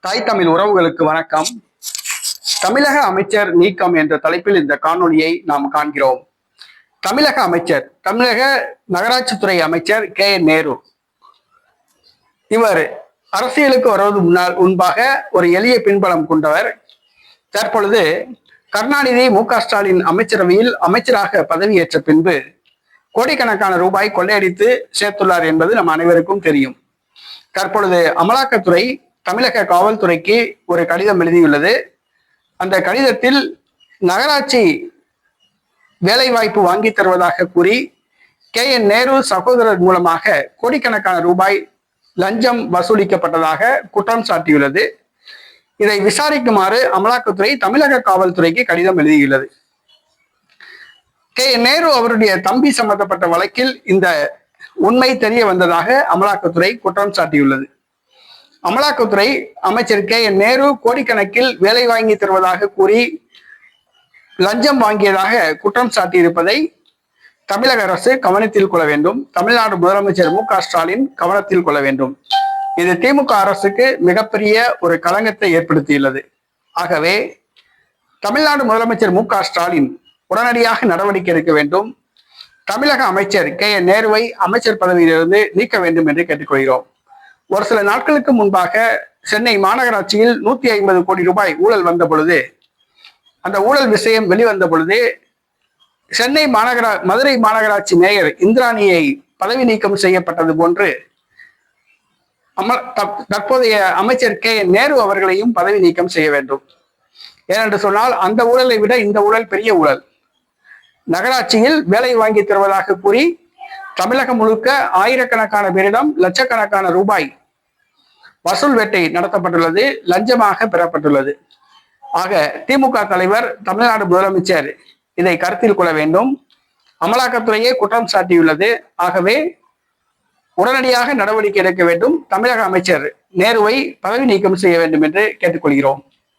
தாய் தமிழ் உறவுகளுக்கு வணக்கம். தமிழக அமைச்சர் நீக்கம் என்ற தலைப்பில் இந்த காணொலியை நாம் காண்கிறோம். தமிழக அமைச்சர் தமிழக நகராட்சித்துறை அமைச்சர் கே. என். நேரு. இவர் அரசியலுக்கு வருவது முன்னால் முன்பாக ஒரு எளிய பின்பலம் கொண்டவர். தற்பொழுது கருணாநிதி மு. க. ஸ்டாலின் அமைச்சரவையில் அமைச்சராக பதவியேற்ற பின்பு கோடிக்கணக்கான ரூபாய் கொள்ளையடித்து சேர்த்துள்ளார் என்பது நம் அனைவருக்கும் தெரியும். தற்பொழுது அமலாக்கத்துறை தமிழக காவல்துறைக்கு ஒரு கடிதம் எழுதியுள்ளது. அந்த கடிதத்தில் நகராட்சி வேலைவாய்ப்பு வாங்கி தருவதாக கூறி கே. என். நேரு சகோதரர் மூலமாக கோடிக்கணக்கான ரூபாய் லஞ்சம் வசூலிக்கப்பட்டதாக குற்றம் சாட்டியுள்ளது. இதை விசாரிக்குமாறு அமலாக்கத்துறை தமிழக காவல்துறைக்கு கடிதம் எழுதியுள்ளது. கே. என். நேரு அவருடைய தம்பி சம்பந்தப்பட்ட வழக்கில் இந்த உண்மை தெரிய வந்ததாக அமலாக்கத்துறை குற்றம் சாட்டியுள்ளது. அமலாக்கத்துறை அமைச்சர் கே என் நேரு கோடிக்கணக்கில் வேலை வாங்கி தருவதாக கூறி லஞ்சம் வாங்கியதாக குற்றம் சாட்டியிருப்பதை தமிழக அரசு கவனத்தில் கொள்ள வேண்டும். தமிழ்நாடு முதலமைச்சர் மு க ஸ்டாலின் கவனத்தில் கொள்ள வேண்டும். இது திமுக அரசுக்கு மிகப்பெரிய ஒரு களங்கத்தை ஏற்படுத்தியுள்ளது. ஆகவே தமிழ்நாடு முதலமைச்சர் மு க ஸ்டாலின் உடனடியாக நடவடிக்கை எடுக்க வேண்டும். தமிழக அமைச்சர் கே என் நேருவை அமைச்சர் பதவியிலிருந்து நீக்க வேண்டும் என்று கேட்டுக்கொள்கிறோம். ஒரு சில நாட்களுக்கு முன்பாக சென்னை மாநகராட்சியில் நூத்தி ஐம்பது கோடி ரூபாய் ஊழல் வந்த பொழுது அந்த ஊழல் விஷயம் வெளிவந்த பொழுது சென்னை மாநகரா மதுரை மாநகராட்சி மேயர் இந்திராணியை பதவி நீக்கம் செய்யப்பட்டது போன்று அம தப்- தற்போதைய அமைச்சர் கே. நேரு அவர்களையும் பதவி நீக்கம் செய்ய வேண்டும். ஏனென்று சொன்னால் அந்த ஊழலை விட இந்த ஊழல் பெரிய ஊழல். நகராட்சியில் வேலை வாங்கி தருவதாக கூறி தமிழகம் முழுக்க ஆயிரக்கணக்கான பேரிடம் லட்சக்கணக்கான ரூபாய் வசூல் வேட்டை நடத்தப்பட்டுள்ளது லஞ்சமாக பெறப்பட்டுள்ளது. ஆக திமுக தலைவர் தமிழ்நாடு முதலமைச்சர் இதை கருத்தில் கொள்ள வேண்டும். அமலாக்கத்துறையே குற்றம் சாட்டியுள்ளது. ஆகவே உடனடியாக நடவடிக்கை எடுக்க வேண்டும். தமிழக அமைச்சர் நேருவை பதவி நீக்கம் செய்ய வேண்டும் என்று கேட்டுக்கொள்கிறோம்.